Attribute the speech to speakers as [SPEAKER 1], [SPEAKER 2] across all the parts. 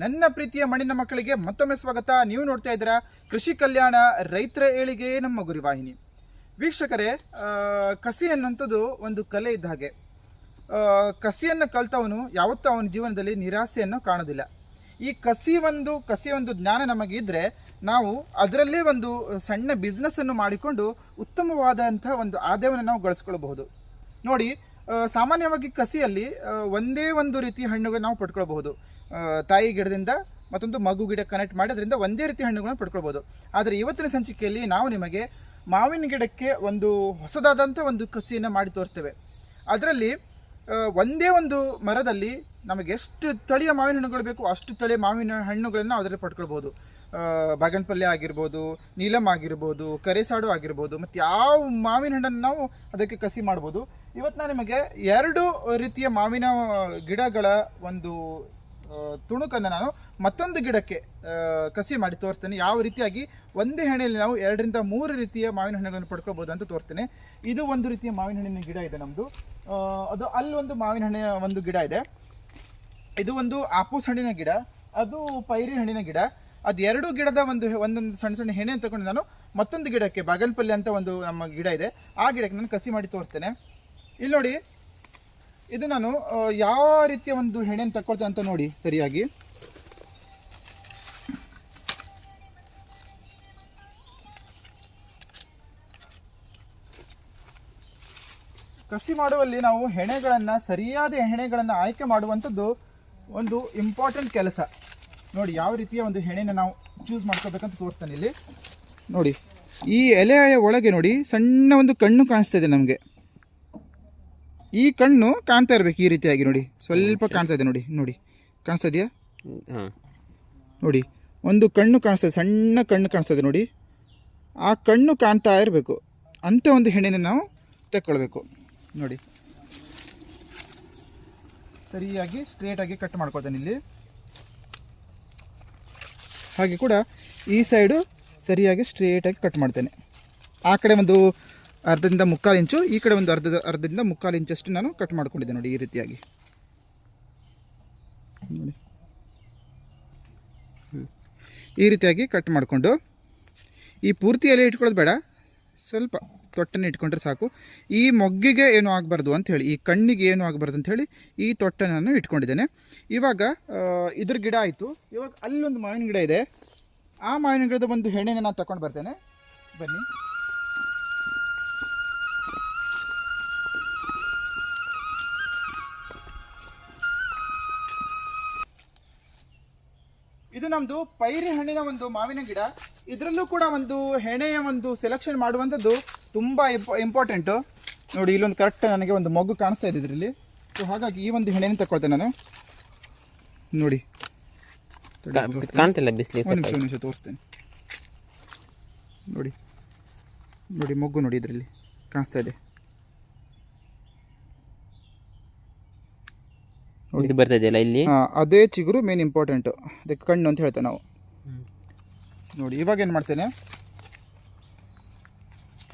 [SPEAKER 1] ನನ್ನ ಪ್ರೀತಿಯ ಮಣ್ಣಿನ ಮಕ್ಕಳಿಗೆ ಮತ್ತೊಮ್ಮೆ ಸ್ವಾಗತ. ನೀವು ನೋಡ್ತಾ ಇದ್ದೀರಾ ಕೃಷಿ ಕಲ್ಯಾಣ ರೈತರ ಏಳಿಗೆ ನಮ್ಮ ಗುರಿವಾಹಿನಿ ವೀಕ್ಷಕರೇ ಕಸಿ ಅನ್ನೋಂಥದ್ದು ಒಂದು ಕಲೆ ಇದ್ದ ಹಾಗೆ. ಕಸಿಯನ್ನು ಕಲ್ತವನು ಯಾವತ್ತೂ ಅವನ ಜೀವನದಲ್ಲಿ ನಿರಾಸೆಯನ್ನು ಕಾಣೋದಿಲ್ಲ ಈ ಕಸಿ ಒಂದು ಕಸಿ ಒಂದು ಜ್ಞಾನ ನಮಗೆ ಇದ್ದರೆ ನಾವು ಅದರಲ್ಲೇ ಒಂದು ಸಣ್ಣ ಬಿಸ್ನೆಸ್ಸನ್ನು ಮಾಡಿಕೊಂಡು ಉತ್ತಮವಾದಂಥ ಒಂದು ಆದಾಯವನ್ನು ನಾವು ಗಳಿಸ್ಕೊಳ್ಬಹುದು. ನೋಡಿ ಸಾಮಾನ್ಯವಾಗಿ ಕಸಿಯಲ್ಲಿ ಒಂದೇ ಒಂದು ರೀತಿಯ ಹಣ್ಣುಗಳು ನಾವು ಪಡ್ಕೊಳ್ಬಹುದು. ತಾಯಿ ಗಿಡದಿಂದ ಮತ್ತೊಂದು ಮಗು ಗಿಡ ಕನೆಕ್ಟ್ ಮಾಡಿ ಅದರಿಂದ ಒಂದೇ ರೀತಿ ಹಣ್ಣುಗಳನ್ನು ಪಡ್ಕೊಳ್ಬೋದು. ಆದರೆ ಇವತ್ತಿನ ಸಂಚಿಕೆಯಲ್ಲಿ ನಾವು ನಿಮಗೆ ಮಾವಿನ ಗಿಡಕ್ಕೆ ಒಂದು ಹೊಸದಾದಂಥ ಒಂದು ಕಸಿಯನ್ನು ಮಾಡಿ ತೋರ್ತೇವೆ. ಅದರಲ್ಲಿ ಒಂದೇ ಒಂದು ಮರದಲ್ಲಿ ನಮಗೆ ಎಷ್ಟು ತಳಿಯ ಮಾವಿನ ಹಣ್ಣುಗಳು ಬೇಕು ಅಷ್ಟು ತಳಿಯ ಮಾವಿನ ಹಣ್ಣುಗಳನ್ನು ಅದರಲ್ಲಿ ಪಡ್ಕೊಳ್ಬೋದು. ಬಾಗನಪಲ್ಯ ಆಗಿರ್ಬೋದು ನೀಲಮ್ ಆಗಿರ್ಬೋದು, ಕರೆಸಾಡು ಆಗಿರ್ಬೋದು, ಮತ್ತು ಯಾವ ಮಾವಿನ ಹಣ್ಣನ್ನು ನಾವು ಅದಕ್ಕೆ ಕಸಿ ಮಾಡ್ಬೋದು. ಇವತ್ತು ನಾನು ನಿಮಗೆ ಎರಡು ರೀತಿಯ ಮಾವಿನ ಗಿಡಗಳ ಒಂದು ತುಣುಕನ್ನು ನಾನು ಮತ್ತೊಂದು ಗಿಡಕ್ಕೆ ಕಸಿ ಮಾಡಿ ತೋರಿಸ್ತೇನೆ. ಯಾವ ರೀತಿಯಾಗಿ? ಒಂದೇ ಹೆಣೆಯಲ್ಲಿ ನಾವು ಎರಡರಿಂದ ಮೂರು ರೀತಿಯ ಮಾವಿನ ಹಣ್ಣುಗಳನ್ನು ಪಡ್ಕೋಬಹುದು ಅಂತ ತೋರ್ತೇನೆ ಇದು ಒಂದು ರೀತಿಯ ಮಾವಿನ ಹಣ್ಣಿನ ಗಿಡ ಇದೆ ನಮ್ಮದು ಅದು ಅಲ್ಲೊಂದು ಮಾವಿನ ಹಣ್ಣಿನ ಒಂದು ಗಿಡ ಇದೆ. ಇದು ಒಂದು ಆಪೂಸ್ ಹಣ್ಣಿನ ಗಿಡ, ಅದು ಪೈರಿ ಹಣ್ಣಿನ ಗಿಡ. ಅದು ಎರಡು ಗಿಡದ ಒಂದು ಒಂದೊಂದು ಸಣ್ಣ ಸಣ್ಣ ಹೆಣೆಯನ್ನು ತಗೊಂಡು ನಾನು ಮತ್ತೊಂದು ಗಿಡಕ್ಕೆ, ಬಾಗಲ್ಪಲ್ಲಿ ಅಂತ ಒಂದು ನಮ್ಮ ಗಿಡ ಇದೆ. ಆ ಗಿಡಕ್ಕೆ ನಾನು ಕಸಿ ಮಾಡಿ ತೋರ್ತೇನೆ ಇಲ್ಲಿ ನೋಡಿ ಇದು ನಾನು ಯಾವ ರೀತಿಯ ಒಂದು ಹೆಣೆಯನ್ನು ತಕ್ಕೊಳ್ತೇನೆ ಅಂತ ನೋಡಿ, ಸರಿಯಾಗಿ. ಕಸಿ ಮಾಡುವಲ್ಲಿ ನಾವು ಹೆಣೆಗಳನ್ನು, ಸರಿಯಾದ ಹೆಣೆಗಳನ್ನು ಆಯ್ಕೆ ಮಾಡುವಂಥದ್ದು ಒಂದು ಇಂಪಾರ್ಟೆಂಟ್ ಕೆಲಸ. ನೋಡಿ, ಯಾವ ರೀತಿಯ ಒಂದು ಹೆಣೆನ ನಾವು ಚೂಸ್ ಮಾಡ್ಕೋಬೇಕಂತ ತೋರಿಸ್ತಾನೆ ಇಲ್ಲಿ. ನೋಡಿ, ಈ ಎಲೆಯ ಒಳಗೆ ನೋಡಿ, ಸಣ್ಣ ಒಂದು ಕಣ್ಣು ಕಾಣಿಸ್ತಾ ಇದೆ ನಮಗೆ. ಈ ಕಣ್ಣು ಕಾಣ್ತಾ ಇರಬೇಕು ಈ ರೀತಿಯಾಗಿ ನೋಡಿ. ಸ್ವಲ್ಪ ಕಾಣ್ತಾ ಇದೆ ನೋಡಿ ನೋಡಿ. ಕಾಣಿಸ್ತಾ ಇದೆಯಾ? ನೋಡಿ ಒಂದು ಕಣ್ಣು ಕಾಣಿಸ್ತದೆ ಇದೆ ಸಣ್ಣ ಕಣ್ಣು ಕಾಣಿಸ್ತದೆ ಇದೆ ನೋಡಿ. ಆ ಕಣ್ಣು ಕಾಣ್ತಾ ಇರಬೇಕು. ಅಂತ ಒಂದು ಹೆಣ್ಣಿನ ನಾವು ತಕ್ಕೊಳ್ಬೇಕು. ನೋಡಿ. ಸರಿಯಾಗಿ ಸ್ಟ್ರೇಟಾಗಿ ಕಟ್ ಮಾಡ್ಕೊಳ್ತೇನೆ ಇಲ್ಲಿ. ಹಾಗೆ ಕೂಡ ಈ ಸೈಡು ಸರಿಯಾಗಿ ಸ್ಟ್ರೇಟಾಗಿ ಕಟ್ ಮಾಡ್ತೇನೆ. ಆ ಕಡೆ ಒಂದು ಅರ್ಧದಿಂದ ಮುಕ್ಕಾಲು ಇಂಚು, ಈ ಕಡೆ ಒಂದು ಅರ್ಧ ಅರ್ಧದಿಂದ ಮುಕ್ಕಾಲು ಇಂಚಷ್ಟು ನಾನು ಕಟ್ ಮಾಡ್ಕೊಂಡಿದ್ದೆ ನೋಡಿ ಈ ರೀತಿಯಾಗಿ. ನೋಡಿ. ಈ ರೀತಿಯಾಗಿ ಕಟ್ ಮಾಡಿಕೊಂಡು, ಈ ಪೂರ್ತಿ ಎಲೆ ಇಟ್ಕೊಳ್ಳೋದು ಬೇಡ, ಸ್ವಲ್ಪ ತೊಟ್ಟನ್ನು ಇಟ್ಕೊಂಡ್ರೆ ಸಾಕು. ಈ ಮೊಗ್ಗಿಗೆ ಏನು ಆಗಬಾರ್ದು ಹೇಳಿ, ಈ ಕಣ್ಣಿಗೆ ಏನೂ ಆಗಬಾರ್ದು ಅಂತ ಹೇಳಿ ಈ ತೊಟ್ಟನ್ನು ನಾನು ಇಟ್ಕೊಂಡಿದ್ದೇನೆ. ಇವಾಗ ಇದ್ರ ಗಿಡ ಆಯಿತು. ಇವಾಗ ಅಲ್ಲೊಂದು ಮಾವಿನ ಗಿಡ ಇದೆ. ಆ ಮಾವಿನ ಗಿಡದ ಒಂದು ಹೆಣ್ಣೆನ ನಾನು ತಗೊಂಡು ಬರ್ತೇನೆ. ಬನ್ನಿ. ಇದು ನಮ್ಮದು ಪೈರಿ ಹಣ್ಣಿನ ಒಂದು ಮಾವಿನ ಗಿಡ. ಇದರಲ್ಲೂ ಕೂಡ ಒಂದು ಹೆಣೆಯ ಒಂದು ಸೆಲೆಕ್ಷನ್ ಮಾಡುವಂಥದ್ದು ತುಂಬ ಇಂಪಾರ್ಟೆಂಟು ನೋಡಿ ಇಲ್ಲೊಂದು ಕರೆಕ್ಟ್ ನನಗೆ ಒಂದು ಮಗು ಕಾಣಿಸ್ತಾ ಇದೆ ಇದರಲ್ಲಿ. ಸೊ ಹಾಗಾಗಿ ಈ ಒಂದು ಹೆಣೆಯನ್ನು ತಗೊಳ್ತೇನೆ ನಾನು. ನೋಡಿ.
[SPEAKER 2] ಕಾಣ್ತಿಲ್ಲ ಬಿಸಿಲಿ
[SPEAKER 1] ನಿಮಿಷ ನಿಮಿಷ ತೋರಿಸ್ತೇನೆ. ನೋಡಿ. ನೋಡಿ ಮೊಗ್ಗು ನೋಡಿ ಇದರಲ್ಲಿ. ಕಾಣಿಸ್ತಾ ಇದೆ.
[SPEAKER 2] ಇದು ಬರ್ತಾ ಇಲ್ಲಿ?
[SPEAKER 1] ಅದೇ ಚಿಗುರು ಮೇನ್ ಇಂಪಾರ್ಟೆಂಟು ಅದಕ್ಕೆ ಕಣ್ಣು ಅಂತ ಹೇಳ್ತೇವೆ ನಾವು. ನೋಡಿ, ಇವಾಗ ಏನು ಮಾಡ್ತೇನೆ?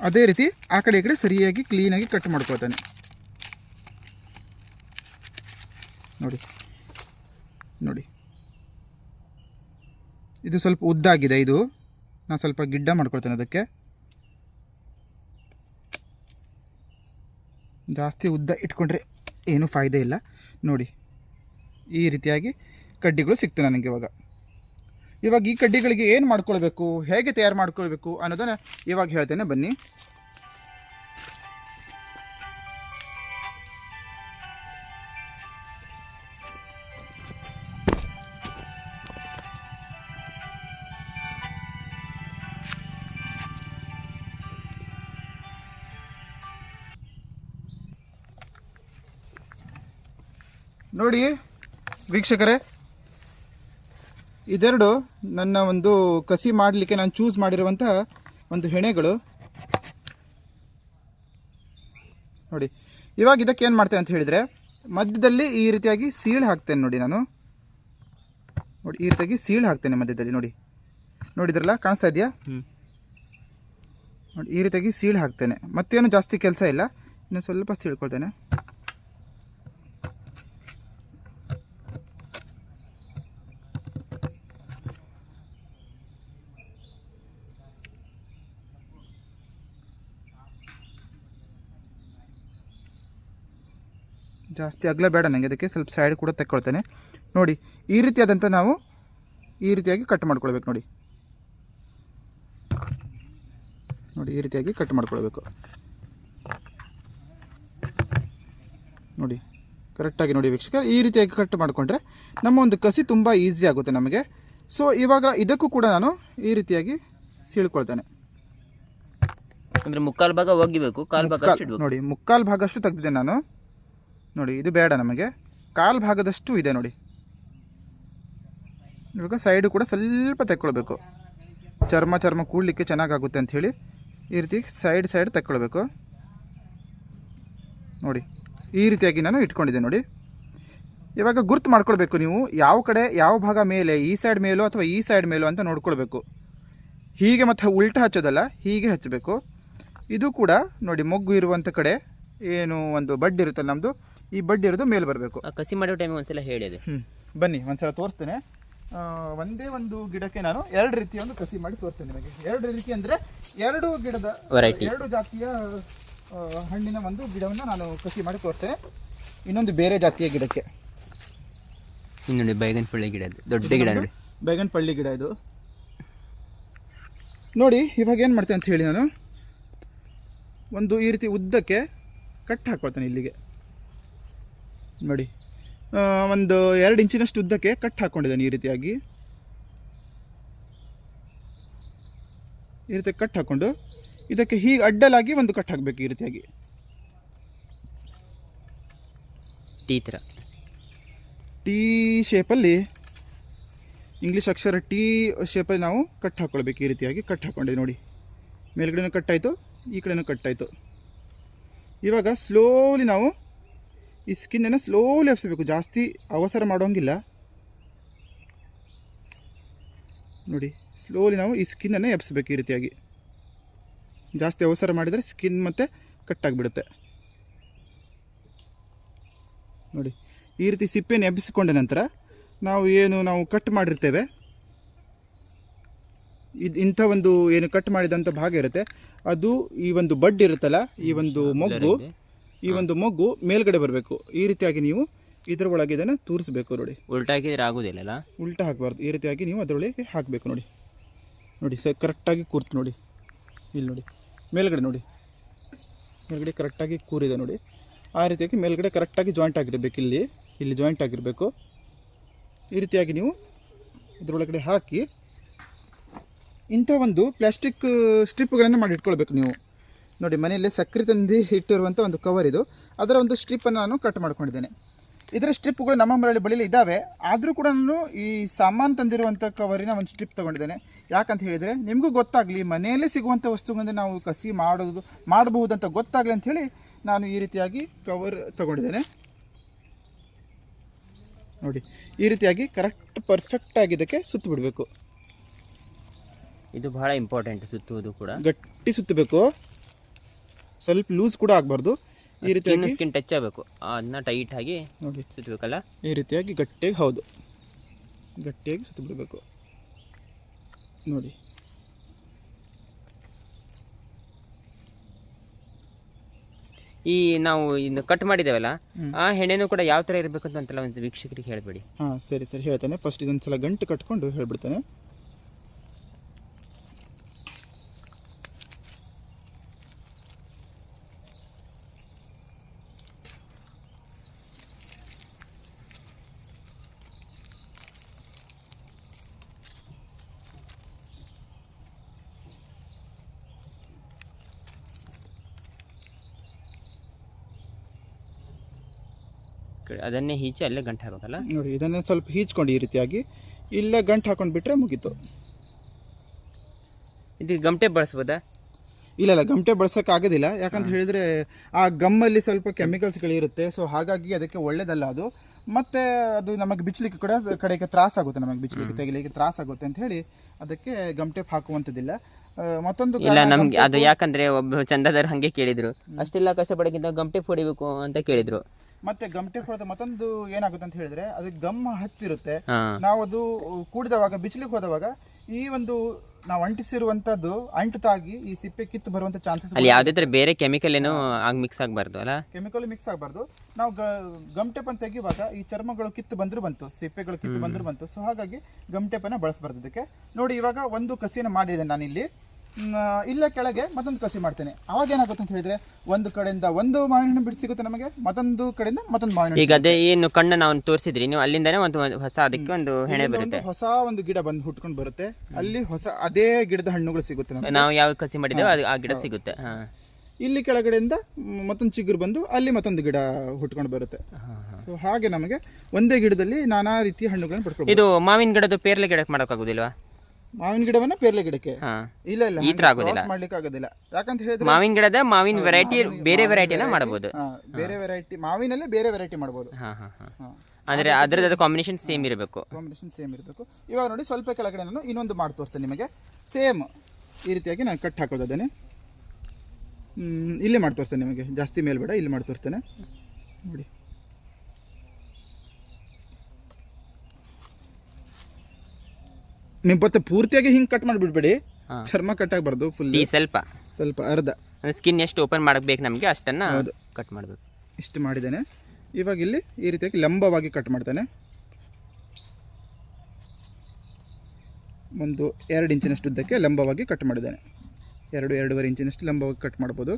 [SPEAKER 1] ಅದೇ ರೀತಿ ಆ ಕಡೆ ಈ ಕಡೆ ಸರಿಯಾಗಿ ಕ್ಲೀನಾಗಿ ಕಟ್ ಮಾಡ್ಕೊಳ್ತೇನೆ. ನೋಡಿ ನೋಡಿ. ಇದು ಸ್ವಲ್ಪ ಉದ್ದಾಗಿದೆ ಇದು. ನಾನು ಸ್ವಲ್ಪ ಗಿಡ್ಡ ಮಾಡ್ಕೊಳ್ತೇನೆ ಅದಕ್ಕೆ. ಜಾಸ್ತಿ ಉದ್ದ ಇಟ್ಕೊಂಡ್ರೆ ಏನೂ ಫಾಯ್ದೆ ಇಲ್ಲ. ನೋಡಿ ಈ ರೀತಿಯಾಗಿ ಕಡ್ಡಿಗಳು ಸಿಕ್ತು ನನಗೆ ಇವಾಗ. ಇವಾಗ ಈ ಕಡ್ಡಿಗಳಿಗೆ ಏನು ಮಾಡ್ಕೊಳ್ಬೇಕು? ಹೇಗೆ ತಯಾರು ಮಾಡ್ಕೊಳ್ಬೇಕು ಅನ್ನೋದನ್ನು ಇವಾಗ ಹೇಳ್ತೇನೆ, ಬನ್ನಿ. ನೋಡಿ ವೀಕ್ಷಕರೇ ಇದೆರಡು ನನ್ನ ಒಂದು ಕಸಿ ಮಾಡಲಿಕ್ಕೆ ನಾನು ಚೂಸ್ ಮಾಡಿರುವಂಥ ಒಂದು ಹೆಣೆಗಳು. ನೋಡಿ ಇವಾಗ ಇದಕ್ಕೆ ಏನು ಮಾಡ್ತೇನೆ ಅಂತ ಹೇಳಿದರೆ ಮಧ್ಯದಲ್ಲಿ ಈ ರೀತಿಯಾಗಿ ಸೀಳು ಹಾಕ್ತೇನೆ ನೋಡಿ ನಾನು. ನೋಡಿ ಈ ರೀತಿಯಾಗಿ ಸೀಳು ಹಾಕ್ತೇನೆ ಮಧ್ಯದಲ್ಲಿ ನೋಡಿ. ನೋಡಿದ್ರಲ್ಲ ಕಾಣಿಸ್ತಾ ಇದೆಯಾ? ನೋಡಿ ಈ ರೀತಿಯಾಗಿ ಸೀಳು ಹಾಕ್ತೇನೆ. ಮತ್ತೇನು ಜಾಸ್ತಿ ಕೆಲಸ ಇಲ್ಲ ಇನ್ನು ಸ್ವಲ್ಪ ಸೀಳ್ಕೊಳ್ತೇನೆ. ಜಾಸ್ತಿ ಅಗಲ ಬೇಡ ನನಗೆ ಅದಕ್ಕೆ ಸ್ವಲ್ಪ ಸೈಡ್ ಕೂಡ ತೆಕ್ಕೊಳ್ತೇನೆ. ನೋಡಿ ಈ ರೀತಿಯಾದಂಥ ನಾವು ಈ ರೀತಿಯಾಗಿ ಕಟ್ ಮಾಡ್ಕೊಳ್ಬೇಕು ನೋಡಿ. ನೋಡಿ ಈ ರೀತಿಯಾಗಿ ಕಟ್ ಮಾಡ್ಕೊಳ್ಬೇಕು. ನೋಡಿ ಕರೆಕ್ಟಾಗಿ ನೋಡಿ ವೀಕ್ಷಕರು ಈ ರೀತಿಯಾಗಿ ಕಟ್ ಮಾಡಿಕೊಂಡ್ರೆ ನಮ್ಮ ಒಂದು ಕಸಿ ತುಂಬ ಈಸಿ ಆಗುತ್ತೆ ನಮಗೆ. ಸೊ ಇವಾಗ ಇದಕ್ಕೂ ಕೂಡ ನಾನು ಈ ರೀತಿಯಾಗಿ ಸೀಳ್ಕೊಳ್ತೇನೆ.
[SPEAKER 2] ಅಂದ್ರೆ ಮುಕ್ಕಾಲು ಭಾಗ ಒಗಿಬೇಕು ಕಾಲು ಭಾಗ ಅಷ್ಟು
[SPEAKER 1] ನೋಡಿ ಮುಕ್ಕಾಲು ಭಾಗಷ್ಟು ತೆಗೆದಿದೆ ನಾನು. ನೋಡಿ, ಇದು ಬೇಡ ನಮಗೆ. ಕಾಲು ಭಾಗದಷ್ಟು ಇದೆ ನೋಡಿ. ಇವಾಗ ಸೈಡು ಕೂಡ ಸ್ವಲ್ಪ ತೆಕ್ಕೊಳ್ಬೇಕು. ಚರ್ಮ ಚರ್ಮ ಕೂಡಲಿಕ್ಕೆ ಚೆನ್ನಾಗಾಗುತ್ತೆ ಅಂತ ಹೇಳಿ ಈ ರೀತಿ ಸೈಡ್ ಸೈಡ್ ತೆಕ್ಕೊಳ್ಬೇಕು. ನೋಡಿ, ಈ ರೀತಿಯಾಗಿ ನಾನು ಇಟ್ಕೊಂಡಿದ್ದೆ ನೋಡಿ. ಇವಾಗ ಗುರ್ತು ಮಾಡ್ಕೊಳ್ಬೇಕು ನೀವು, ಯಾವ ಕಡೆ, ಯಾವ ಭಾಗ ಮೇಲೆ, ಈ ಸೈಡ್ ಮೇಲೋ ಅಥವಾ ಈ ಸೈಡ್ ಮೇಲೋ ಅಂತ ನೋಡ್ಕೊಳ್ಬೇಕು. ಹೀಗೆ ಮತ್ತು ಉಲ್ಟ ಹಚ್ಚೋದಲ್ಲ, ಹೀಗೆ ಹಚ್ಚಬೇಕು. ಇದು ಕೂಡ ನೋಡಿ, ಮೊಗ್ಗು ಇರುವಂಥ ಕಡೆ ಏನು ಒಂದು ಬಡ್ಡಿ ಇರುತ್ತಲ್ಲ ನಮ್ಮದು ಈ ಬಡ್ಡಿ ಇರೋದು ಮೇಲೆ ಬರಬೇಕು.
[SPEAKER 2] ಕಸಿ ಮಾಡೋ ಟೈಮ್ ಒಂದ್ಸಲ ಹೇಳಿ
[SPEAKER 1] ಹ್ಞೂ ಬನ್ನಿ ಒಂದ್ಸಲ ತೋರಿಸ್ತೇನೆ. ಆ, ಒಂದೇ ಒಂದು ಗಿಡಕ್ಕೆ ನಾನು ಎರಡು ರೀತಿಯ ಒಂದು ಕಸಿ ಮಾಡಿ ತೋರಿಸ್ತೇನೆ ನಿಮಗೆ. ಎರಡು ರೀತಿ ಅಂದರೆ ಎರಡು ಗಿಡದ
[SPEAKER 2] ವೆರೈಟಿ
[SPEAKER 1] ಎರಡು ಜಾತಿಯ ಆ, ಹಣ್ಣಿನ ಒಂದು ಗಿಡವನ್ನು ನಾನು ಕಸಿ ಮಾಡಿ ತೋರಿಸ್ತೇನೆ. ಇನ್ನೊಂದು ಬೇರೆ ಜಾತಿಯ ಗಿಡಕ್ಕೆ.
[SPEAKER 2] ಇನ್ನು ನೋಡಿ ಬೈಗನ್ ಪಳ್ಳಿ ಗಿಡ ಅದು ದೊಡ್ಡ ಗಿಡ ನೋಡಿ
[SPEAKER 1] ಬೇಗನ್ ಪಳ್ಳಿ ಗಿಡ ಇದು. ನೋಡಿ ಇವಾಗ ಏನು ಮಾಡ್ತೇನೆ ಅಂತ ಹೇಳಿ ನಾನು. ಒಂದು ಈ ರೀತಿ ಉದ್ದಕ್ಕೆ ಕಟ್ ಹಾಕೋತಾನೆ ಇಲ್ಲಿಗೆ. ನೋಡಿ ಒಂದು ಎರಡು ಇಂಚಿನಷ್ಟು ಉದ್ದಕ್ಕೆ ಕಟ್ ಹಾಕ್ಕೊಂಡಿದ್ದಾನೆ ಈ ರೀತಿಯಾಗಿ. ಈ ರೀತಿ ಕಟ್ ಹಾಕ್ಕೊಂಡು ಇದಕ್ಕೆ ಹೀಗೆ ಅಡ್ಡಲಾಗಿ ಒಂದು ಕಟ್ ಹಾಕಬೇಕು ಈ ರೀತಿಯಾಗಿ.
[SPEAKER 2] ಟೀ ಥರ.
[SPEAKER 1] ಟಿ ಶೇಪಲ್ಲಿ ಇಂಗ್ಲೀಷ್ ಅಕ್ಷರ ಟಿ ಶೇಪಲ್ಲಿ ನಾವು ಕಟ್ ಹಾಕ್ಕೊಳ್ಬೇಕು ಈ ರೀತಿಯಾಗಿ ಕಟ್ ಹಾಕ್ಕೊಂಡಿದ್ದೀವಿ ನೋಡಿ. ಮೇಲ್ಗಡೆನೂ ಕಟ್ ಆಯಿತು ಈ ಕಡೆನೂ ಕಟ್ ಆಯಿತು. ಇವಾಗ ಸ್ಲೋಲಿ ನಾವು ಈ ಸ್ಕಿನ್ನನ್ನು ಸ್ಲೋಲಿ ಹಬ್ಸ್ಬೇಕು. ಜಾಸ್ತಿ ಅವಸರ ಮಾಡೋಂಗಿಲ್ಲ. ನೋಡಿ ಸ್ಲೋಲಿ ನಾವು ಈ ಸ್ಕಿನ್ನನ್ನು ಎಬ್ಸಬೇಕು ಈ ರೀತಿಯಾಗಿ. ಜಾಸ್ತಿ ಅವಸರ ಮಾಡಿದರೆ ಸ್ಕಿನ್ ಮತ್ತು ಕಟ್ ಆಗಿಬಿಡುತ್ತೆ. ನೋಡಿ, ಈ ರೀತಿ ಸಿಪ್ಪೆಯನ್ನು ಎಬ್ಬಿಸಿಕೊಂಡ ನಂತರ ನಾವು ಏನು ನಾವು ಕಟ್ ಮಾಡಿರ್ತೇವೆ. ಇದು ಇಂಥ ಒಂದು ಏನು ಕಟ್ ಮಾಡಿದಂಥ ಭಾಗ ಇರುತ್ತೆ. ಅದು ಈ ಒಂದು ಬಡ್ ಇರುತ್ತಲ್ಲ ಈ ಒಂದು ಮೊಗ್ಗು ಈ ಒಂದು ಮೊಗ್ಗು ಮೇಲ್ಗಡೆ ಬರಬೇಕು. ಈ ರೀತಿಯಾಗಿ ನೀವು ಇದರ ಒಳಗೆ ಇದನ್ನು ತೂರಿಸ್ಬೇಕು ನೋಡಿ.
[SPEAKER 2] ಉಲ್ಟಾ ಹಾಕಿದ್ರೆ ಆಗೋದಿಲ್ಲ
[SPEAKER 1] ಉಲ್ಟಾ ಹಾಕಬಾರ್ದು. ಈ ರೀತಿಯಾಗಿ ನೀವು ಅದರೊಳಗೆ ಹಾಕಬೇಕು ನೋಡಿ. ನೋಡಿ ಸರ್ ಕರೆಕ್ಟಾಗಿ ಕೂರ್ತು ನೋಡಿ. ಇಲ್ಲಿ ನೋಡಿ. ಮೇಲ್ಗಡೆ ನೋಡಿ. ಮೇಲ್ಗಡೆ ಕರೆಕ್ಟಾಗಿ ಕೂರಿದೆ ನೋಡಿ. ಆ ರೀತಿಯಾಗಿ ಮೇಲ್ಗಡೆ ಕರೆಕ್ಟಾಗಿ ಜಾಯಿಂಟ್ ಆಗಿರಬೇಕು ಇಲ್ಲಿ. ಇಲ್ಲಿ ಜಾಯಿಂಟ್ ಆಗಿರಬೇಕು. ಈ ರೀತಿಯಾಗಿ ನೀವು ಇದರೊಳಗಡೆ ಹಾಕಿ ಇಂಥ ಒಂದು ಪ್ಲಾಸ್ಟಿಕ್ ಸ್ಟ್ರಿಪ್ಗಳನ್ನು ಮಾಡಿ ಇಟ್ಕೊಳ್ಬೇಕು ನೀವು. ನೋಡಿ, ಮನೆಯಲ್ಲೇ ಸಕ್ಕರೆ ತಂದು ಇಟ್ಟಿರುವಂಥ ಒಂದು ಕವರ್ ಇದು. ಅದರ ಒಂದು ಸ್ಟ್ರಿಪ್ಪನ್ನು ನಾನು ಕಟ್ ಮಾಡ್ಕೊಂಡಿದ್ದೇನೆ. ಇದರ ಸ್ಟ್ರಿಪ್ಗಳು ನಮ್ಮ ಮನೆಯಲ್ಲಿ ಬಳಿಲಿ ಇದ್ದಾವೆ. ಆದರೂ ಕೂಡ ನಾನು ಈ ಸಾಮಾನು ತಂದಿರುವಂಥ ಕವರಿನ ಒಂದು ಸ್ಟ್ರಿಪ್ ತೊಗೊಂಡಿದ್ದೇನೆ. ಯಾಕಂತ ಹೇಳಿದರೆ, ನಿಮಗೂ ಗೊತ್ತಾಗಲಿ, ಮನೆಯಲ್ಲೇ ಸಿಗುವಂಥ ವಸ್ತುಗಳಿಂದ ನಾವು ಕಸಿ ಮಾಡೋದು, ಮಾಡಬಹುದಂತ ಗೊತ್ತಾಗಲಿ ಅಂತ ಹೇಳಿ ನಾನು ಈ ರೀತಿಯಾಗಿ ಕವರ್ ತೊಗೊಂಡಿದ್ದೇನೆ. ನೋಡಿ, ಈ ರೀತಿಯಾಗಿ ಕರೆಕ್ಟ್ ಪರ್ಫೆಕ್ಟಾಗಿ ಇದಕ್ಕೆ ಸುತ್ತು ಬಿಡಬೇಕು.
[SPEAKER 2] ಇದು ಬಹಳ ಇಂಪಾರ್ಟೆಂಟ್ ಸುತ್ತುವುದು ಕೂಡ.
[SPEAKER 1] ಗಟ್ಟಿ ಸುತ್ತಬೇಕು. ಸ್ವಲ್ಪ ಲೂಸ್ ಕೂಡ ಆಗಬಾರ್ದು. ಈ ರೀತಿಯಾಗಿ
[SPEAKER 2] ಸ್ಕಿನ್ ಟಚ್ ಆಗಬೇಕು. ಅದನ್ನ ಟೈಟ್ ಆಗಿ
[SPEAKER 1] ನೋಡಿ.
[SPEAKER 2] ಸುತ್ತಬೇಕಲ್ಲ?
[SPEAKER 1] ಈ ರೀತಿಯಾಗಿ ಗಟ್ಟಿಯಾಗಿ ಹೌದು. ಗಟ್ಟಿಯಾಗಿ ಸುತ್ತ ಬಿಡಬೇಕು ನೋಡಿ.
[SPEAKER 2] ಈ ನಾವು ಇನ್ನು ಕಟ್ ಮಾಡಿದ್ದೇವಲ್ಲ ಆ ಹೆಣೆನೂ ಕೂಡ ಯಾವ ಥರ ಇರಬೇಕು ಅಂತ ಅಂತೆಲ್ಲ ಒಂದು ವೀಕ್ಷಕರಿಗೆ ಹೇಳ್ಬೇಡಿ.
[SPEAKER 1] ಹಾಂ ಸರಿ ಸರಿ. ಹೇಳ್ತೇನೆ. ಫಸ್ಟ್ ಇದೊಂದು ಸಲ ಗಂಟು ಕಟ್ಕೊಂಡು ಹೇಳ್ಬಿಡ್ತೇನೆ.
[SPEAKER 2] ಅದನ್ನೇ ಹೀಚಿ ಅಲ್ಲೇ ಗಂಟು ಹಾಕಬೇಕಲ್ಲ?
[SPEAKER 1] ನೋಡಿ ಇದನ್ನೇ ಸ್ವಲ್ಪ ಹೀಚ್ಕೊಂಡು ಈ ರೀತಿಯಾಗಿ ಇಲ್ಲೇ ಗಂಟು ಹಾಕೊಂಡು ಬಿಟ್ಟರೆ ಮುಗೀತು.
[SPEAKER 2] ಇದು ಗಮಟೆ ಬಳಸ್ಬೋದಾ?
[SPEAKER 1] ಇಲ್ಲ ಇಲ್ಲ ಗಮಟೆ ಬಳಸೋಕ್ಕಾಗೋದಿಲ್ಲ ಆಗೋದಿಲ್ಲ. ಯಾಕಂತ ಹೇಳಿದರೆ ಆ ಗಮ್ಮಲ್ಲಿ ಸ್ವಲ್ಪ ಕೆಮಿಕಲ್ಸ್ಗಳಿರುತ್ತೆ ಸೊ ಹಾಗಾಗಿ ಅದಕ್ಕೆ ಒಳ್ಳೇದಲ್ಲ ಅದು. ಮತ್ತು ಅದು ನಮಗೆ ಬಿಚ್ಚಲಿಕ್ಕೆ ಕೂಡ ಕಡೆಗೆ ತ್ರಾಸಾಗುತ್ತೆ ನಮಗೆ ಬಿಚ್ಚಲಿಕ್ಕೆ ತೆಗಿಲಿಕ್ಕೆ ತ್ರಾಸಾಗುತ್ತೆ ಅಂತ ಹೇಳಿ ಅದಕ್ಕೆ ಗಮಟೆ ಹಾಕುವಂಥದ್ದಿಲ್ಲ. ಮತ್ತೊಂದು
[SPEAKER 2] ಇಲ್ಲ ನಮ್ಗೆ ಅದು ಯಾಕಂದ್ರೆ ಒಬ್ಬ ಚಂದದವರು ಹಂಗೆ ಕೇಳಿದ್ರು. ಅಷ್ಟೆಲ್ಲ ಕಷ್ಟಪಡೋಕ್ಕಿಂತ ಗಮಟೆ ಹೊಡಿಬೇಕು ಅಂತ ಕೇಳಿದ್ರು.
[SPEAKER 1] ಮತ್ತೆ ಗಮಟೆ ಹೋದ ಮತ್ತೊಂದು ಏನಾಗುತ್ತೆ ಅಂತ ಹೇಳಿದ್ರೆ ಅದು ಗಮ್ ಹತ್ತಿರುತ್ತೆ. ನಾವು ಅದು ಕೂಡಿದವಾಗ ಬಿಚ್ಚಲಿಕ್ಕೆ ಹೋದವಾಗ ಈ ಒಂದು ನಾವು ಅಂಟಿಸಿರುವಂತದ್ದು ಅಂಟುತಾಗಿ ಈ ಸಿಪ್ಪೆ ಕಿತ್ತು ಬರುವಂತ ಚಾನ್ಸಸ್
[SPEAKER 2] ಅಲ್ಲಿ ಯಾವುದೇ ತರ ಬೇರೆ ಕೆಮಿಕಲ್ ಏನು ಆಗ ಮಿಕ್ಸ್ ಆಗಬಾರ್ದು ಅಲ್ಲ?
[SPEAKER 1] ಕೆಮಿಕಲ್ ಮಿಕ್ಸ್ ಆಗಬಾರ್ದು. ನಾವು ಗಮ್ ಟೇಪ್ ಅಂತ ತೆಗೆಯುವಾಗ ಈ ಚರ್ಮಗಳು ಕಿತ್ತು ಬಂದ್ರು ಬಂತು ಸಿಪ್ಪೆಗಳು ಕಿತ್ತು ಬಂದ್ರು ಬಂತು. ಸೊ ಹಾಗಾಗಿ ಗಮ್ ಅನ್ನ ಬಳಸಬಾರ್ದು ಇದಕ್ಕೆ. ನೋಡಿ ಇವಾಗ ಒಂದು ಕಸಿಯನ್ನು ಮಾಡಿದೆ ನಾನಿಲ್ಲಿ. ಮ್, ಇಲ್ಲೇ ಕೆಳಗೆ ಮತ್ತೊಂದು ಕಸಿ ಮಾಡ್ತೇನೆ. ಅವಾಗ ಏನಾಗುತ್ತೆ ಅಂತ ಹೇಳಿದ್ರೆ ಒಂದು ಕಡೆಯಿಂದ ಒಂದು ಮಾವಿನ ಹಣ್ಣು ಬಿಟ್ಟು ಸಿಗುತ್ತೆ ನಮಗೆ ಮತ್ತೊಂದು ಕಡೆಯಿಂದ ಮತ್ತೊಂದು ಮಾವಿನ
[SPEAKER 2] ಈಗ ಅದೇ ಏನು ಕಣ್ಣು ನಾವು ತೋರಿಸಿದ್ರಿ ನೀವು ಅಲ್ಲಿಂದನೇ ಒಂದು ಹೊಸ ಅದಕ್ಕೆ ಒಂದು ಹೆಣೆ ಬರುತ್ತೆ.
[SPEAKER 1] ಹೊಸ ಒಂದು ಗಿಡ ಬಂದು ಹುಟ್ಕೊಂಡು ಬರುತ್ತೆ. ಅಲ್ಲಿ ಹೊಸ ಅದೇ ಗಿಡದ ಹಣ್ಣುಗಳು ಸಿಗುತ್ತೆ
[SPEAKER 2] ನಾವು ಯಾವ ಕಸಿ ಮಾಡಿದ್ದೇವೆ ಅದು ಆ ಗಿಡ ಸಿಗುತ್ತೆ
[SPEAKER 1] ಇಲ್ಲಿ ಕೆಳಗಡೆಯಿಂದ ಮತ್ತೊಂದು ಚಿಗುರು ಬಂದು ಅಲ್ಲಿ ಮತ್ತೊಂದು ಗಿಡ ಹುಟ್ಕೊಂಡು ಬರುತ್ತೆ. ಹಾಗೆ ನಮಗೆ ಒಂದೇ ಗಿಡದಲ್ಲಿ ನಾನಾ ರೀತಿಯ ಹಣ್ಣುಗಳನ್ನು ಪಡ್ಕೊಳ್ಬೋದು
[SPEAKER 2] ಇದು ಮಾವಿನ ಗಿಡದ ಪೇರ್ಲೆ ಗಿಡಕ್ಕೆ ಮಾಡೋಕ್ಕಾಗೋದಿಲ್ವಾ?
[SPEAKER 1] ಮಾವಿನ ಗಿಡವನ್ನ ಪೇರ್ಲೆ ಗಿಡಕ್ಕೆ. ಇಲ್ಲ ಇಲ್ಲ
[SPEAKER 2] ಈ ತರ ಆಗೋದಿಲ್ಲ.
[SPEAKER 1] ಮಾಡ್ಲಿಕ್ಕೆ ಆಗೋದಿಲ್ಲ. ಯಾಕಂತ ಹೇಳಿದ್ರೆ
[SPEAKER 2] ಮಾವಿನ ಗಿಡದ ಮಾವಿನ ವೆರೈಟಿ ಬೇರೆ ವೆರೈಟಿನ ಮಾಡಬಹುದು
[SPEAKER 1] ಬೇರೆ ವೆರೈಟಿ ಮಾವಿನಲ್ಲೇ ಬೇರೆ ವೆರೈಟಿ ಮಾಡಬಹುದು
[SPEAKER 2] ಹಾ ಹಾ ಹಾ. ಅಂದ್ರೆ ಅದ್ರದ್ದು ಕಾಂಬಿನೇಷನ್ ಸೇಮ್ ಇರಬೇಕು.
[SPEAKER 1] ಕಾಂಬಿನೇಷನ್ ಸೇಮ್ ಇರಬೇಕು. ಇವಾಗ ನೋಡಿ ಸ್ವಲ್ಪ ಕೆಳಗಡೆ ನಾನು ಇನ್ನೊಂದು ಮಾಡಿ ತೋರಿಸ್ತೇನೆ ನಿಮಗೆ. ಸೇಮ್ ಈ ರೀತಿಯಾಗಿ ನಾನು ಕಟ್ ಹಾಕೋದೇನೆ ಹ್ಮ್, ಇಲ್ಲೇ ಮಾಡಿ ತೋರಿಸ್ತೇನೆ ನಿಮಗೆ. ಜಾಸ್ತಿ ಮೇಲ್ಬೇಡ ಇಲ್ಲಿ ಮಾಡಿ ತೋರಿಸ್ತೇನೆ. ನೋಡಿ. ನೀವು ಪತ್ತೆ ಪೂರ್ತಿಯಾಗಿ ಹಿಂಗೆ ಕಟ್ ಮಾಡಿಬಿಡ್ಬೇಡಿ. ಚರ್ಮ ಕಟ್ ಆಗಬಾರ್ದು ಫುಲ್
[SPEAKER 2] ಸ್ವಲ್ಪ.
[SPEAKER 1] ಸ್ವಲ್ಪ ಅರ್ಧ.
[SPEAKER 2] ಸ್ಕಿನ್ ಎಷ್ಟು ಓಪನ್ ಮಾಡಬೇಕು ನಮಗೆ ಅಷ್ಟನ್ನ. ಕಟ್ ಮಾಡಬೇಕು.
[SPEAKER 1] ಇಷ್ಟು ಮಾಡಿದ್ದೇನೆ. ಇವಾಗ ಇಲ್ಲಿ ಈ ರೀತಿಯಾಗಿ ಲಂಬವಾಗಿ ಕಟ್ ಮಾಡ್ತೇನೆ. ಒಂದು ಎರಡು ಇಂಚಿನಷ್ಟು ಉದ್ದಕ್ಕೆ ಲಂಬವಾಗಿ ಕಟ್ ಮಾಡಿದ್ದೇನೆ. ಎರಡು ಎರಡೂವರೆ ಇಂಚಿನಷ್ಟು ಲಂಬವಾಗಿ ಕಟ್ ಮಾಡ್ಬೋದು.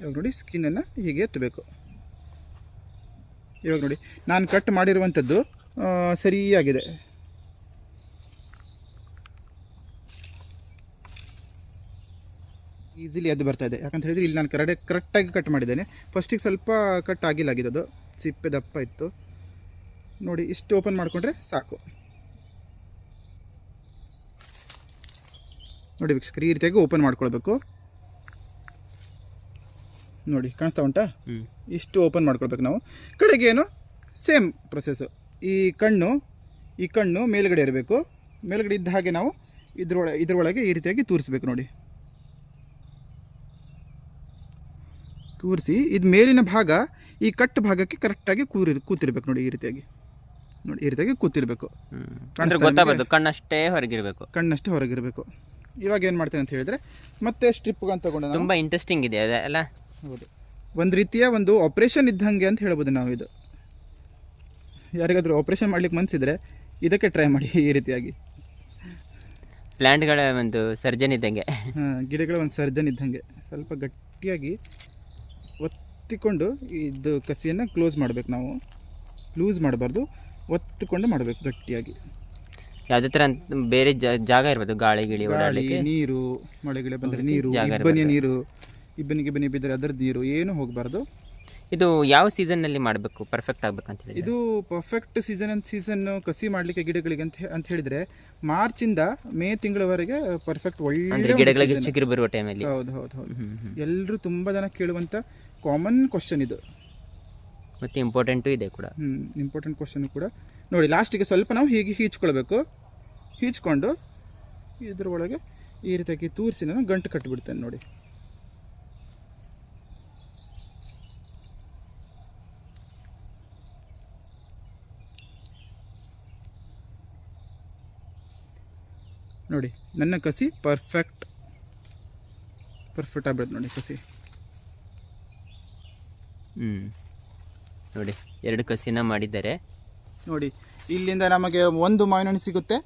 [SPEAKER 1] ಇವಾಗ ನೋಡಿ ಸ್ಕಿನ್ನನ್ನು ಹೀಗೆ ಎತ್ತಬೇಕು. ಇವಾಗ ನೋಡಿ ನಾನು ಕಟ್ ಮಾಡಿರುವಂಥದ್ದು ಸರಿಯಾಗಿದೆ. ಈಸಿಲಿ ಅದು ಬರ್ತಾ ಇದೆ. ಯಾಕಂತ ಹೇಳಿದ್ರೆ ಇಲ್ಲಿ ನಾನು ಕರೆಕ್ಟ್ ಕರೆಕ್ಟಾಗಿ ಕಟ್ ಮಾಡಿದ್ದೇನೆ. ಫಸ್ಟಿಗೆ ಸ್ವಲ್ಪ ಕಟ್ ಆಗಿಲ್ಲ ಆಗಿದ್ದು ಸಿಪ್ಪೆ ದಪ್ಪ ಇತ್ತು. ನೋಡಿ ಇಷ್ಟು ಓಪನ್ ಮಾಡಿಕೊಂಡ್ರೆ ಸಾಕು. ನೋಡಿ ವೀಕ್ಷಕರು ಈ ರೀತಿಯಾಗಿ ಓಪನ್ ಮಾಡ್ಕೊಳ್ಬೇಕು. ನೋಡಿ ಕಾಣಿಸ್ತಾ ಉಂಟಾ? ಇಷ್ಟು ಓಪನ್ ಮಾಡ್ಕೊಳ್ಬೇಕು ನಾವು. ಕಡೆಗೆ ಏನು? ಸೇಮ್ ಪ್ರೊಸೆಸ್ಸು ಈ ಕಣ್ಣು ಈ ಕಣ್ಣು ಮೇಲುಗಡೆ ಇರಬೇಕು. ಮೇಲುಗಡೆ ಇದ್ದ ಹಾಗೆ ನಾವು ಇದ್ರೊಳ ಇದ್ರೊಳಗೆ ಈ ರೀತಿಯಾಗಿ ತೂರಿಸ್ಬೇಕು ನೋಡಿ. ತೂರಿಸಿ ಇದು ಮೇಲಿನ ಭಾಗ ಈ ಕಟ್ ಭಾಗಕ್ಕೆ ಕರೆಕ್ಟಾಗಿ ಕೂರಿ ಕೂತಿರ್ಬೇಕು ನೋಡಿ ಈ ರೀತಿಯಾಗಿ. ನೋಡಿ ಈ ರೀತಿಯಾಗಿ ಕೂತಿರ್ಬೇಕು.
[SPEAKER 2] ಗೊತ್ತಾಗಬಾರ್ದು ಕಣ್ಣಷ್ಟೇ ಹೊರಗಿರಬೇಕು.
[SPEAKER 1] ಕಣ್ಣಷ್ಟೇ ಹೊರಗಿರಬೇಕು. ಇವಾಗ ಏನು ಮಾಡ್ತೇನೆ ಅಂತ ಹೇಳಿದ್ರೆ ಮತ್ತೆ ಸ್ಟ್ರಿಪ್ಗಂತ ತಗೊಂಡು ತುಂಬ
[SPEAKER 2] ತುಂಬಾ ಇಂಟ್ರೆಸ್ಟಿಂಗ್ ಇದೆ ಅದ ಅಲ್ಲ?
[SPEAKER 1] ಹೌದು. ಒಂದು ರೀತಿಯ ಒಂದು ಆಪ್ರೇಷನ್ ಇದ್ದಂಗೆ ಅಂತ ಹೇಳ್ಬೋದು ನಾವು ಇದು. ಯಾರಿಗಾದರೂ ಆಪ್ರೇಷನ್ ಮಾಡ್ಲಿಕ್ಕೆ ಮನಸ್ಸಿದ್ರೆ ಇದಕ್ಕೆ ಟ್ರೈ ಮಾಡಿ ಈ ರೀತಿಯಾಗಿ.
[SPEAKER 2] ಪ್ಲ್ಯಾಂಟ್ಗಳ ಒಂದು ಸರ್ಜನ್ ಇದ್ದಂಗೆ.
[SPEAKER 1] ಹಾಂ ಗಿಡಗಳ ಒಂದು ಸರ್ಜನ್ ಇದ್ದಂಗೆ. ಸ್ವಲ್ಪ ಗಟ್ಟಿಯಾಗಿ ಒತ್ತಿಕೊಂಡು ಇದು ಕಸಿಯನ್ನು ಕ್ಲೋಸ್ ಮಾಡಬೇಕು ನಾವು. ಲೂಸ್ ಮಾಡಬಾರ್ದು ಒತ್ತಿಕೊಂಡು ಮಾಡಬೇಕು ಗಟ್ಟಿಯಾಗಿ.
[SPEAKER 2] ಯಾವುದೇ ಥರ ಬೇರೆ ಜಾಗ ಇರ್ಬೋದು ಗಾಳಿ ಗಿಳಿ
[SPEAKER 1] ಗಾಳಿ ನೀರು ಮಳೆಗಿಳೆ ಬಂದರೆ ನೀರು ಇಬ್ಬನಿಯ ನೀರು ಇಬ್ಬನಿಗೆ ಬನಿ ಬಿದ್ದರೆ ಅದರದ್ದು ನೀರು ಏನು ಹೋಗಬಾರ್ದು.
[SPEAKER 2] ಇದು ಯಾವ ಸೀಸನ್ನಲ್ಲಿ ಮಾಡಬೇಕು? ಪರ್ಫೆಕ್ಟ್ ಆಗ್ಬೇಕಂತ ಹೇಳಿ
[SPEAKER 1] ಇದು ಪರ್ಫೆಕ್ಟ್ ಸೀಸನ್ ಅಂತ ಸೀಸನ್ ಕಸಿ ಮಾಡಲಿಕ್ಕೆ ಗಿಡಗಳಿಗೆ ಅಂತ ಹೇಳಿದ್ರೆ ಅಂತ ಹೇಳಿದ್ರೆ ಮಾರ್ಚಿಂದ ಮೇ ತಿಂಗಳವರೆಗೆ ಪರ್ಫೆಕ್ಟ್ ಒಳ್ಳೆ
[SPEAKER 2] ಗಿಡಗಳಿಗೆ ಚಿಗುರು ಬರುವ ಟೈಮಲ್ಲಿ
[SPEAKER 1] ಹೌದು ಹೌದು ಹೌದು. ಎಲ್ಲರೂ ತುಂಬ ಜನ ಕೇಳುವಂಥ ಕಾಮನ್ ಕ್ವಶನ್ ಇದು.
[SPEAKER 2] ಮತ್ತೆ ಇಂಪಾರ್ಟೆಂಟು ಇದೆ ಕೂಡ.
[SPEAKER 1] ಹ್ಞೂ ಇಂಪಾರ್ಟೆಂಟ್ ಕ್ವಶನ್ ಕೂಡ. ನೋಡಿ ಲಾಸ್ಟಿಗೆ ಸ್ವಲ್ಪ ನಾವು ಹೀಗೆ ಹೀಚ್ಕೊಳ್ಬೇಕು. ಹೀಚ್ಕೊಂಡು ಇದ್ರೊಳಗೆ ಈ ರೀತಿಯಾಗಿ ತೂರಿಸಿ ನಾನು ಗಂಟು ಕಟ್ಟಿಬಿಡ್ತೇನೆ ನೋಡಿ. ನೋಡಿ ನನ್ನ ಕಸಿ ಪರ್ಫೆಕ್ಟ್ ಪರ್ಫೆಕ್ಟ್ ಆಗ್ಬಿಡುತ್ತೆ ನೋಡಿ ಕಸಿ.
[SPEAKER 2] ಹ್ಞೂ ನೋಡಿ ಎರಡು ಕಸಿನ ಮಾಡಿದ್ದಾರೆ.
[SPEAKER 1] ನೋಡಿ ಇಲ್ಲಿಂದ ನಮಗೆ ಒಂದು ಮಾವಿನ ಹಣ್ಣು ಸಿಗುತ್ತೆ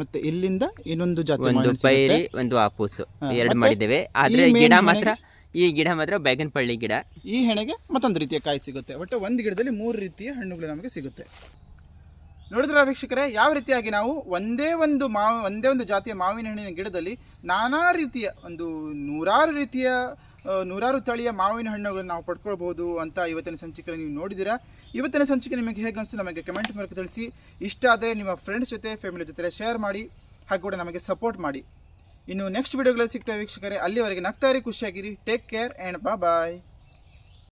[SPEAKER 1] ಮತ್ತೆ ಇಲ್ಲಿಂದ ಇನ್ನೊಂದು ಜಾತಿ
[SPEAKER 2] ಒಂದು
[SPEAKER 1] ಮಾವಿನ ಹಣ್ಣು ಸಿಗುತ್ತೆ.
[SPEAKER 2] ಪೈರಿ ಒಂದು ಆಪೂಸು. ಎರಡು
[SPEAKER 1] ಮತ್ತೆ
[SPEAKER 2] ಮಾಡಿದ್ದೇವೆ. ಆದ್ರೆ
[SPEAKER 1] ಈ main
[SPEAKER 2] ಗಿಡ ಮಾತ್ರ ಈ ಗಿಡ ಮಾತ್ರ ಬ್ಯಾಗನ್ ಪಳ್ಳಿ ಗಿಡ.
[SPEAKER 1] ಈ ಹೆಣೆಗೆ ಮತ್ತೊಂದು ರೀತಿಯ ಕಾಯಿ ಸಿಗುತ್ತೆ. ಒಟ್ಟು ಒಂದು ಗಿಡದಲ್ಲಿ ಮೂರು ರೀತಿಯ ಹಣ್ಣುಗಳು ನಮಗೆ ಸಿಗುತ್ತೆ. ನೋಡಿದ್ರ ವೀಕ್ಷಕರೇ? ಯಾವ ರೀತಿಯಾಗಿ ನಾವು ಒಂದೇ ಒಂದು ಮಾವು, ಒಂದೇ ಒಂದು ಜಾತಿಯ ಮಾವಿನ ಹಣ್ಣಿನ ಗಿಡದಲ್ಲಿ ನಾನಾ ರೀತಿಯ ಒಂದು ನೂರಾರು ರೀತಿಯ ನೂರಾರು ತಳಿಯ ಮಾವಿನ ಹಣ್ಣುಗಳನ್ನು ನಾವು ಪಡ್ಕೊಳ್ಬಹುದು ಅಂತ ಇವತ್ತಿನ ಸಂಚಿಕೆ ನೀವು ನೋಡಿದ್ದೀರಾ? ಇವತ್ತಿನ ಸಂಚಿಕೆ ನಿಮಗೆ ಹೇಗೆ ಅನಿಸ್ತು ನಮಗೆ ಕಮೆಂಟ್ ಮೂಲಕ ತಿಳಿಸಿ. ಇಷ್ಟ ಆದರೆ ನಿಮ್ಮ ಫ್ರೆಂಡ್ಸ್ ಜೊತೆ ಫ್ಯಾಮಿಲಿ ಜೊತೆ ಶೇರ್ ಮಾಡಿ, ಹಾಗೆ ಕೂಡ ನಮಗೆ ಸಪೋರ್ಟ್ ಮಾಡಿ. ಇನ್ನು ನೆಕ್ಸ್ಟ್ ವಿಡಿಯೋಗಳಲ್ಲಿ ಸಿಗ್ತಾ ವೀಕ್ಷಕರೇ, ಅಲ್ಲಿವರೆಗೆ ನಗ್ತಾರಿ ಖುಷಿಯಾಗಿರಿ. ಟೇಕ್ ಕೇರ್ ಆ್ಯಂಡ್ ಬಾ ಬಾಯ್